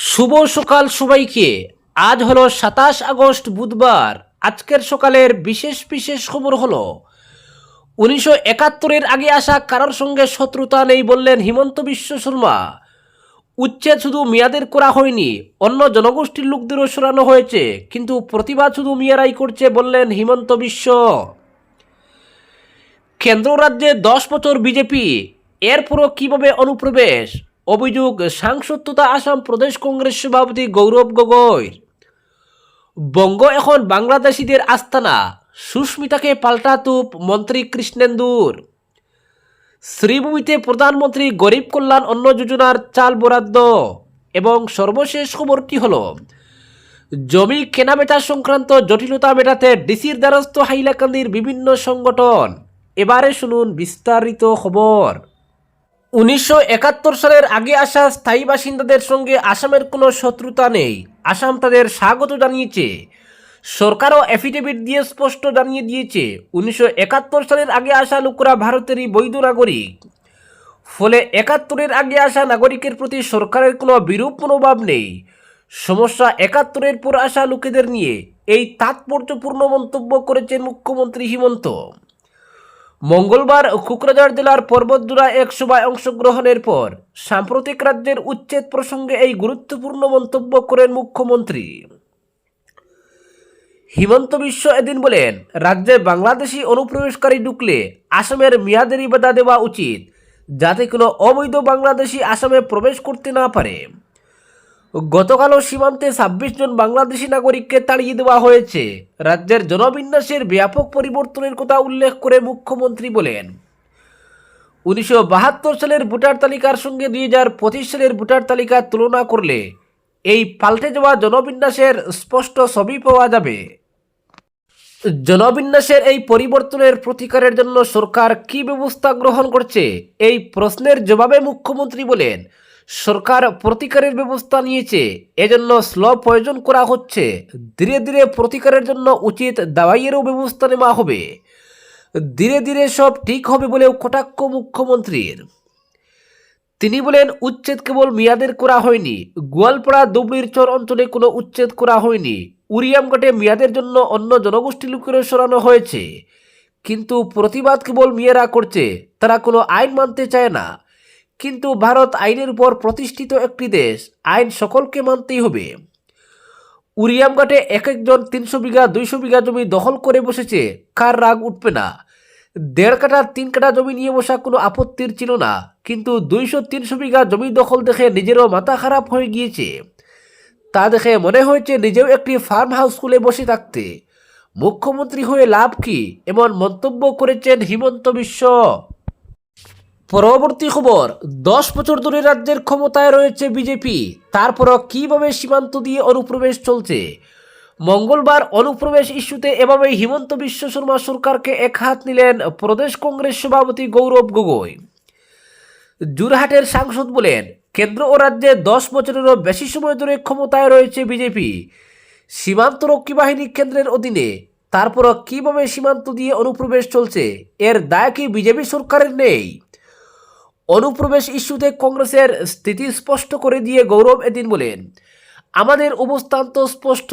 শুভ সকাল সবাইকে। আজ হলো সাতাশ আগস্ট বুধবার। আজকের সকালের বিশেষ বিশেষ খবর হলো, উনিশশো একাত্তরের আগে আসা কারোর সঙ্গে শত্রুতা নেই বললেন হিমন্ত বিশ্ব শর্মা। উচ্ছেদ শুধু মেয়াদের করা হয়নি, অন্য জনগোষ্ঠীর লোকদেরও সরানো হয়েছে, কিন্তু প্রতিবাদ শুধু মেয়ারাই করছে বললেন হিমন্ত বিশ্ব। কেন্দ্র রাজ্যে দশ বছর বিজেপি, এরপরও কীভাবে অনুপ্রবেশ? অভিযোগ সাংসদ তথা আসাম প্রদেশ কংগ্রেস সভাপতি গৌরব গগৈর বঙ্গ এখন বাংলাদেশিদের আস্তানা, সুস্মিতাকে পাল্টা তুপ, মন্ত্রী কৃষ্ণেন্দুর। শ্রীভূমিতে প্রধানমন্ত্রী গরিব কল্যাণ অন্ন যোজনার চাল বরাদ্দ। এবং সর্বশেষ খবরটি হল, জমি কেনাবেচা সংক্রান্ত জটিলতা মেটাতে ডিসির দ্বারস্থ হাইলাকান্দির বিভিন্ন সংগঠন। এবারে শুনুন বিস্তারিত খবর। উনিশশো একাত্তর সালের আগে আসা স্থায়ী বাসিন্দাদের সঙ্গে আসামের কোনো শত্রুতা নেই। আসাম তাদের স্বাগত জানিয়েছে। সরকারও এফিডেভিট দিয়ে স্পষ্ট জানিয়ে দিয়েছে, উনিশশো একাত্তর সালের আগে আসা লোকরা ভারতেরই বৈধ নাগরিক। ফলে একাত্তরের আগে আসা নাগরিকের প্রতি সরকারের কোনো বিরূপ মনোভাব নেই। সমস্যা একাত্তরের পর আসা লোকেদের নিয়ে এই তাৎপর্যপূর্ণ মন্তব্য করেছেন মুখ্যমন্ত্রী হিমন্ত। মঙ্গলবার কুকরাঝাড় জেলার পর্বতজোড়া এক সভায় অংশগ্রহণের পর সাম্প্রতিক রাজ্যের উচ্ছেদ প্রসঙ্গে এই গুরুত্বপূর্ণ মন্তব্য করেন মুখ্যমন্ত্রী। হিমন্ত বিশ্ব এদিন বলেন, রাজ্যে বাংলাদেশি অনুপ্রবেশকারী ঢুকলে আসামের মেয়াদেরই বাধা দেওয়া উচিত, যাতে কোনো অবৈধ বাংলাদেশি আসামে প্রবেশ করতে না পারে। গতকালও সীমান্তে ছাব্বিশ জন বাংলাদেশি নাগরিককে তাড়িয়ে দেওয়া হয়েছে। রাজ্যের জনবিন্যাসের ব্যাপক পরিবর্তনের কথা উল্লেখ করে মুখ্যমন্ত্রী বলেন। উনিশশো বাহাত্তর সালের ভোটার তালিকার সঙ্গে দুই হাজার পঁচিশ সালের ভোটার তালিকা তুলনা করলে এই পাল্টে যাওয়া জনবিন্যাসের স্পষ্ট ছবি পাওয়া যাবে। জনবিন্যাসের এই পরিবর্তনের প্রতিকারের জন্য সরকার কি ব্যবস্থা গ্রহণ করছে, এই প্রশ্নের জবাবে মুখ্যমন্ত্রী বলেন সরকার প্রতিকারের ব্যবস্থা নিয়েছে। এজন্য স্ল প্রয়োজন করা হচ্ছে। ধীরে ধীরে প্রতিকারের জন্য উচিত দাওয়াইয়েরও ব্যবস্থা নেওয়া হবে। ধীরে ধীরে সব ঠিক হবে বলেও কটাক্ষ মুখ্যমন্ত্রীর। তিনি বলেন, উচ্ছেদ কেবল মেয়াদের করা হয়নি। গোয়ালপাড়া দুবলির চর অঞ্চলে কোনো উচ্ছেদ করা হয়নি। উরিয়ামঘাটে মেয়াদের জন্য অন্য জনগোষ্ঠী লোকেরও সরানো হয়েছে। কিন্তু প্রতিবাদ কেবল মেয়েরা করছে, তারা কোনো আইন মানতে চায় না। কিন্তু ভারত আইনের উপর প্রতিষ্ঠিত একটি দেশ, আইন সকলকে মানতেই হবে। উরিয়ামঘাটে এক একজন তিনশো বিঘা, দুইশো বিঘা জমি দখল করে বসেছে, কার রাগ উঠবে না? দেড় কাটা তিন কাটা জমি নিয়ে বসা কোনো আপত্তির ছিল না, কিন্তু দুইশো, তিনশো বিঘা জমি দখল দেখে নিজেরও মাথা খারাপ হয়ে গিয়েছে। তা দেখে মনে হয়েছে নিজেও একটি ফার্ম হাউস খুলে বসে থাকতে। মুখ্যমন্ত্রী হয়ে লাভ কি? এমন মন্তব্য করেছেন হিমন্ত বিশ্ব। পরবর্তী খবর, দশ বছর ধরে রাজ্যের ক্ষমতায় রয়েছে বিজেপি, তারপরও কীভাবে সীমান্ত দিয়ে অনুপ্রবেশ চলছে? মঙ্গলবার অনুপ্রবেশ ইস্যুতে এভাবেই হিমন্ত বিশ্ব শর্মা সরকারকে এক হাত নিলেন প্রদেশ কংগ্রেস সভাপতি গৌরব গগৈ। জুরহাটের সাংসদ বলেন, কেন্দ্র ও রাজ্যে দশ বছরেরও বেশি সময় ধরে ক্ষমতায় রয়েছে বিজেপি। সীমান্ত রক্ষী বাহিনী কেন্দ্রের অধীনে, তারপরও কীভাবে সীমান্ত দিয়ে অনুপ্রবেশ চলছে, এর দায় কি বিজেপি সরকারের নেই? অনুপ্রবেশ ইস্যুতে কংগ্রেসের স্থিতি স্পষ্ট করে দিয়ে গৌরব এদিন বলেন, আমাদের অবস্থান তো স্পষ্ট,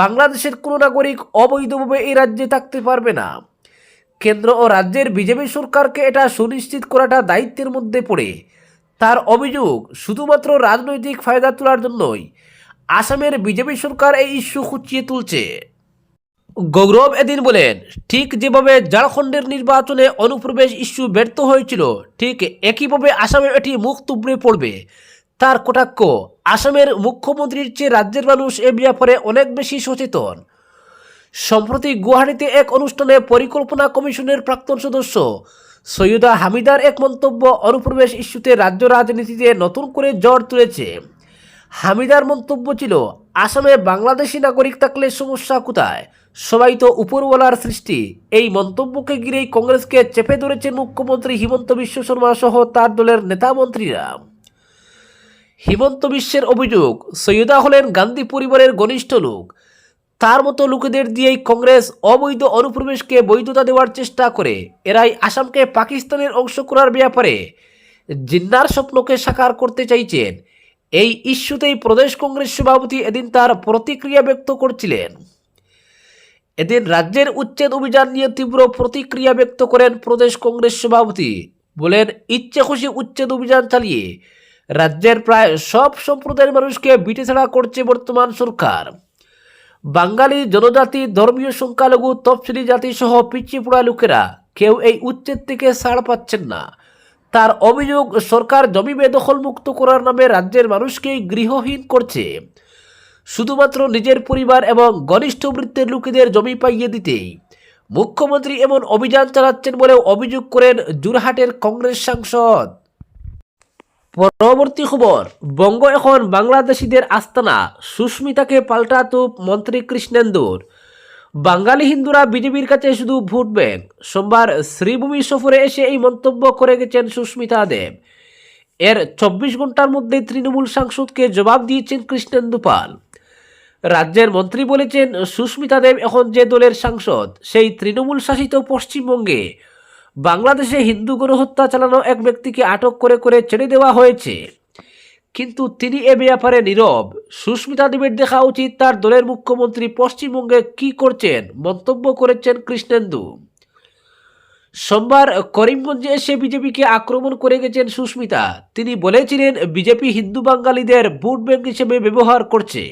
বাংলাদেশের কোনো নাগরিক অবৈধভাবে এই রাজ্যে থাকতে পারবে না। কেন্দ্র ও রাজ্যের বিজেপি সরকারকে এটা সুনিশ্চিত করাটা দায়িত্বের মধ্যে পড়ে। তার অভিযোগ শুধুমাত্র রাজনৈতিক ফায়দা তোলার জন্যই। আসামের বিজেপি সরকার এই ইস্যু খুঁচিয়ে তুলছে। গৌরব এদিন বলেন, ঠিক যেভাবে ঝাড়খণ্ডের নির্বাচনে অনুপ্রবেশ ইস্যু ব্যর্থ হয়েছিল, ঠিক একইভাবে আসামে এটি মুখ তুবড়ে পড়বে। তার কটাক্ষ, আসামের মুখ্যমন্ত্রীর চেয়ে রাজ্যের মানুষ এ ব্যাপারে অনেক বেশি সচেতন। সম্প্রতি গুয়াহাটিতে এক অনুষ্ঠানে পরিকল্পনা কমিশনের প্রাক্তন সদস্য সৈয়দা হামিদার এক মন্তব্য অনুপ্রবেশ ইস্যুতে রাজ্য রাজনীতিতে নতুন করে জ্বর তুলেছে। হামিদার মন্তব্য ছিল, আসামে বাংলাদেশি নাগরিক থাকলে সমস্যা কোথায়? সবাই তো উপরওয়ালার সৃষ্টি। এই মন্তব্যকে ঘিরেই কংগ্রেসকে চেপে ধরেছেন মুখ্যমন্ত্রী হিমন্ত বিশ্ব শর্মা সহ তার দলের নেতা মন্ত্রীরা। হিমন্ত বিশ্বের অভিযোগ, সৈয়দা হলেন গান্ধী পরিবারের ঘনিষ্ঠ লোক। তার মতো লোকেদের দিয়েই কংগ্রেস অবৈধ অনুপ্রবেশকে বৈধতা দেওয়ার চেষ্টা করে। এরাই আসামকে পাকিস্তানের অংশ করার ব্যাপারে জিন্নার স্বপ্নকে সাকার করতে চাইছেন। এই ইস্যুতেই প্রদেশ কংগ্রেস সভাপতি এদিন তার প্রতিক্রিয়া ব্যক্ত করছিলেন। এদিন রাজ্যের উচ্ছেদ অভিযান নিয়ে তীব্র প্রতিক্রিয়া ব্যক্ত করেন প্রদেশ কংগ্রেস সভাপতি। বলেন, ইচ্ছে খুশি উচ্ছেদ অভিযান চালিয়ে রাজ্যের প্রায় সব সম্প্রদায়ের মানুষকে বিটেছাড়া করছে বর্তমান সরকার। বাঙালি জনজাতি, ধর্মীয় সংখ্যালঘু, তফসিলি জাতি সহ পিছিয়ে পড়া লোকেরা কেউ এই উচ্ছেদ থেকে ছাড় পাচ্ছেন না। তার অভিযোগ সরকার জমি বেদখল মুক্ত করার নামে রাজ্যের মানুষকে গৃহহীন করছে। শুধুমাত্র নিজের পরিবার এবং ঘনিষ্ঠ বৃত্তের লোকেদের জমি পাইয়ে দিতেই। মুখ্যমন্ত্রী এমন অভিযান চালাচ্ছেন বলেও অভিযোগ করেন জুরহাটের কংগ্রেস সাংসদ। পরবর্তী খবর, বঙ্গ এখন বাংলাদেশিদের আস্তানা। সুস্মিতাকে পাল্টা মন্ত্রী কৃষ্ণেন্দুর। বাঙালি হিন্দুরা বিজেপির কাছে শুধু ভোট ব্যাংক। সোমবার শ্রীভূমি সফরে এসে এই মন্তব্য করে গেছেন সুস্মিতা দেব। এর চব্বিশ ঘণ্টার মধ্যে তৃণমূল সাংসদকে জবাব দিয়েছেন কৃষ্ণেন্দু পাল। রাজ্যের মন্ত্রী বলেছেন, সুস্মিতা দেব এখন যে দলের সাংসদ, সেই তৃণমূল শাসিত পশ্চিমবঙ্গে বাংলাদেশে হিন্দু গণহত্যা চালানো এক ব্যক্তিকে আটক করে করে ছেড়ে দেওয়া হয়েছে। কিন্তু তিনি এ ব্যাপারে নীরব। সুস্মিতা দেবের দেখা উচিত তার দলের মুখ্যমন্ত্রী পশ্চিমবঙ্গে কি করছেন, মন্তব্য করেছেন কৃষ্ণেন্দু। সোমবার করিমগঞ্জে এসে বিজেপিকে আক্রমণ করে গেছেন সুস্মিতা। তিনি বলেছিলেন, বিজেপি হিন্দু বাঙালিদের ভোট ব্যাংক হিসেবে ব্যবহার করছে।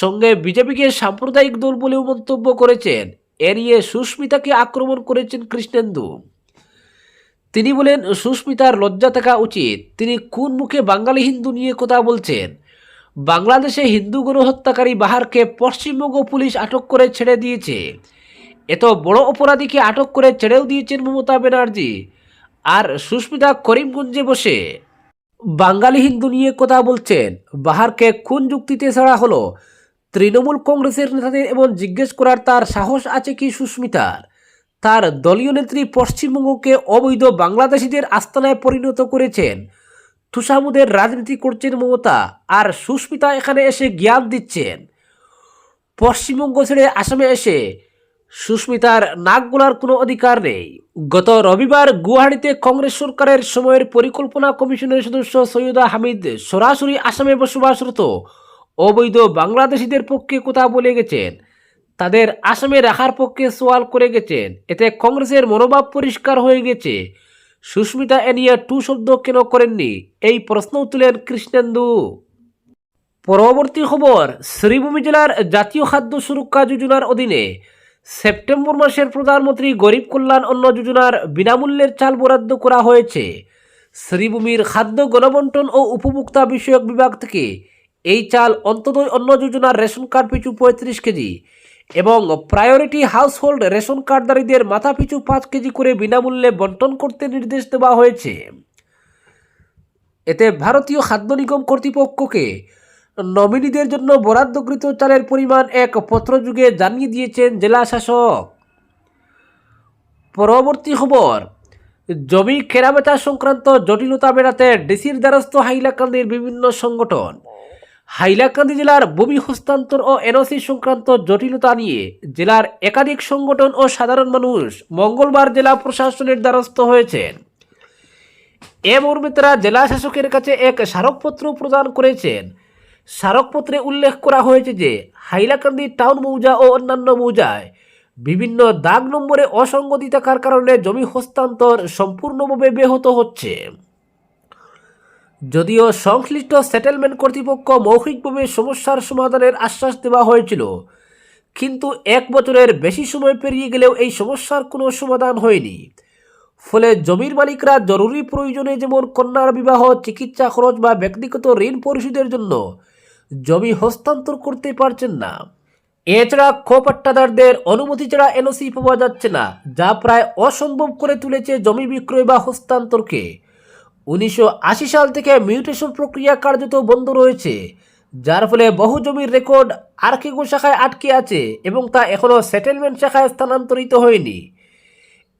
সঙ্গে বিজেপিকে সাম্প্রদায়িক দল বলেও মন্তব্য করেছেন। এড়িয়ে সুস্মিতাকে আক্রমণ করেছেন কৃষ্ণেন্দু। তিনি বলেন, সুস্মিতার লজ্জা থাকা উচিত। তিনি কোন মুখে বাঙালি হিন্দু নিয়ে কথা বলছেন? বাংলাদেশে হিন্দু গণহত্যাকারী বাহারকে পশ্চিমবঙ্গ পুলিশ আটক করে ছেড়ে দিয়েছে। এত বড় অপরাধীকে আটক করে ছেড়েও দিয়েছেন মমতা ব্যানার্জি। আর সুস্মিতা করিমগঞ্জে বসে, বাঙালি হিন্দু নিয়ে কথা বলছেন। বাহারকে কোন যুক্তিতে ছাড়া হলো? তৃণমূল কংগ্রেসের নেতাদের এমন জিজ্ঞেস করার তার সাহস আছে কি সুস্মিতার? তার দলীয় নেত্রী পশ্চিমবঙ্গকে অবৈধ বাংলাদেশিদের আস্তানায় পরিণত করেছেন। তুষামুদের রাজনীতি করছেন মমতা আর সুস্মিতা এখানে এসে জ্ঞান দিচ্ছেন। পশ্চিমবঙ্গ ছেড়ে আসামে এসে সুস্মিতার নাক গোলার কোনো অধিকার নেই। গত রবিবার গুয়াহাটিতে কংগ্রেস সরকারের সময়ের পরিকল্পনা কমিশনের সদস্য সৈয়দা হামিদ সরাসরি আসামে বসবাসরত অবৈধ বাংলাদেশিদের পক্ষে কথা বলে গেছেন। তাদের আসামে রাখার পক্ষে সোয়াল করে গেছেন। এতে কংগ্রেসের মনোভাব পরিষ্কার হয়ে গেছে। সুস্মিতা এ নিয়ে টু শব্দ কেন করেননি? এই প্রশ্ন তুলেন কৃষ্ণেন্দু। পরবর্তী খবর, শ্রীভূমি জেলার জাতীয় খাদ্য সুরক্ষা যোজনার অধীনে সেপ্টেম্বর মাসের প্রধানমন্ত্রী গরিব কল্যাণ অন্ন যোজনার বিনামূল্যের চাল বরাদ্দ করা হয়েছে। শ্রীভূমির খাদ্য গণবন্টন ও উপভোক্তা বিষয়ক বিভাগ থেকে এই চাল অন্তদয় অন্ন যোজনার রেশন কার্ড পিছু পঁয়ত্রিশ কেজি। এবং প্রায়োরিটি হাউসহোল্ড রেশন কার্ডধারীদের মাথা পিছু পাঁচ কেজি করে বিনামূল্যে বন্টন করতে নির্দেশ দেওয়া হয়েছে। এতে ভারতীয় খাদ্য নিগম কর্তৃপক্ষকে নমিনিদের জন্য বরাদ্দকৃত চালের পরিমাণ এক পত্রযুগে জানিয়ে দিয়েছেন জেলা শাসক। পরবর্তী খবর, জমি কেনাবেচা সংক্রান্ত জটিলতা বেড়াতে ডিসির দ্বারস্থ হাইলাকান্দির বিভিন্ন সংগঠন। হাইলাকান্দি জেলার ভূমি হস্তান্তর ও এনওসি সংক্রান্ত জটিলতা নিয়ে জেলার একাধিক সংগঠন ও সাধারণ মানুষ মঙ্গলবার জেলা প্রশাসনের দ্বারস্থ হয়েছেন। এ মর্মে তারা জেলা শাসকের কাছে এক স্মারকপত্র প্রদান করেছেন। স্মারকপত্রে উল্লেখ করা হয়েছে যে, হাইলাকান্দি টাউন মৌজা ও অন্যান্য মৌজায় বিভিন্ন দাগ নম্বরে অসঙ্গতি থাকার কারণে জমি হস্তান্তর সম্পূর্ণভাবে ব্যাহত হচ্ছে। যদিও সংশ্লিষ্ট সেটেলমেন্ট কর্তৃপক্ষ মৌখিকভাবে সমস্যার সমাধানের আশ্বাস দেওয়া হয়েছিল। কিন্তু এক বছরের বেশি সময় পেরিয়ে গেলেও এই সমস্যার কোনো সমাধান হয়নি। ফলে জমির মালিকরা জরুরি প্রয়োজনে যেমন কন্যার বিবাহ, চিকিৎসা খরচ বা ব্যক্তিগত ঋণ পরিশোধের জন্য জমি হস্তান্তর করতে পারছেন না। এছাড়া খোপাট্টাদারদের অনুমতি ছাড়া এনওসি পাওয়া যাচ্ছে না, যা প্রায় অসম্ভব করে তুলেছে জমি বিক্রয় বা হস্তান্তরকে। উনিশশো আশি সাল থেকে মিউটেশন প্রক্রিয়া কার্যত বন্ধ রয়েছে, যার ফলে বহু জমির রেকর্ড আর্কিগো শাখায় আটকে আছে এবং তা এখনও সেটেলমেন্ট শাখায় স্থানান্তরিত হয়নি।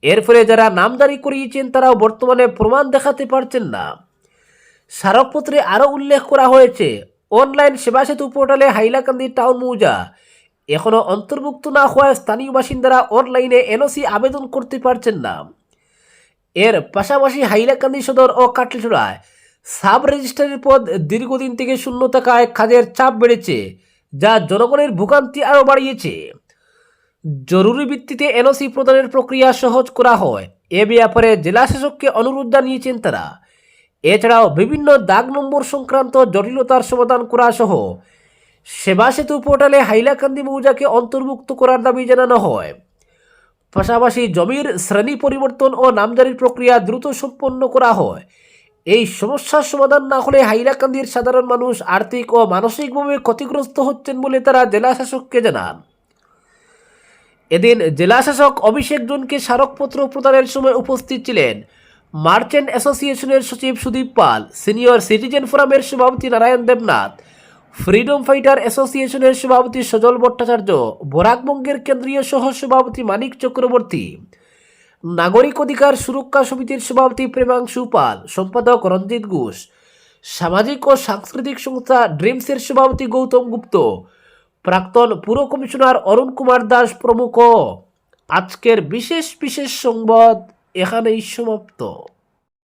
এর ফলে যারা নামদারি করিয়েছেন, তারাও বর্তমানে প্রমাণ দেখাতে পারছেন না। স্মারকপত্রে আরও উল্লেখ করা হয়েছে, অনলাইন সেবা সেতু পোর্টালে হাইলাকান্দি টাউন মৌজা, এখনও অন্তর্ভুক্ত না হওয়ায় স্থানীয় বাসিন্দারা অনলাইনে এনওসি আবেদন করতে পারছেন না। এর পাশাপাশি হাইলাকান্দি সদর ও কাটলিছড়ায় সাব রেজিস্ট্রারের পদ দীর্ঘদিন থেকে শূন্য থাকায় কাজের চাপ বেড়েছে, যা জনগণের ভোগান্তি আরও বাড়িয়েছে। জরুরি ভিত্তিতে এনওসি প্রদানের প্রক্রিয়া সহজ করা হয়। এ ব্যাপারে জেলা শাসককে অনুরোধ জানিয়েছেন তারা। এছাড়াও বিভিন্ন দাগ নম্বর সংক্রান্ত জটিলতার সমাধান করা সহ সেবা সেতু পোর্টালে হাইলাকান্দি মৌজাকে অন্তর্ভুক্ত করার দাবি জানানো হয়। পাশাপাশি জমির শ্রেণি পরিবর্তন ও নামজারির প্রক্রিয়া দ্রুত সম্পন্ন করা হয়। এই সমস্যার সমাধান না হলে হাইলাকান্দির সাধারণ মানুষ আর্থিক ও মানসিকভাবে ক্ষতিগ্রস্ত হচ্ছেন বলে তারা জেলা শাসককে জানান। এদিন জেলা শাসক অভিষেক জনকে স্মারকপত্র প্রদানের সময় উপস্থিত ছিলেন মার্চেন্ট অ্যাসোসিয়েশনের সচিব সুদীপ পাল, সিনিয়র সিটিজেন ফোরামের সভাপতি নারায়ণ দেবনাথ ফ্রিডম ফাইটার অ্যাসোসিয়েশনের সভাপতি সজল ভট্টাচার্য বরাকবঙ্গের কেন্দ্রীয় সহ সভাপতি মানিক চক্রবর্তী, নাগরিক অধিকার সুরক্ষা সমিতির সভাপতি প্রেমাংশু পাল, সম্পাদক রঞ্জিত ঘোষ, সামাজিক ও সাংস্কৃতিক সংস্থা ড্রিমসের সভাপতি গৌতম গুপ্ত, প্রাক্তন পুর কমিশনার অরুণ কুমার দাস প্রমুখ। আজকের বিশেষ বিশেষ সংবাদ এখানেই সমাপ্ত।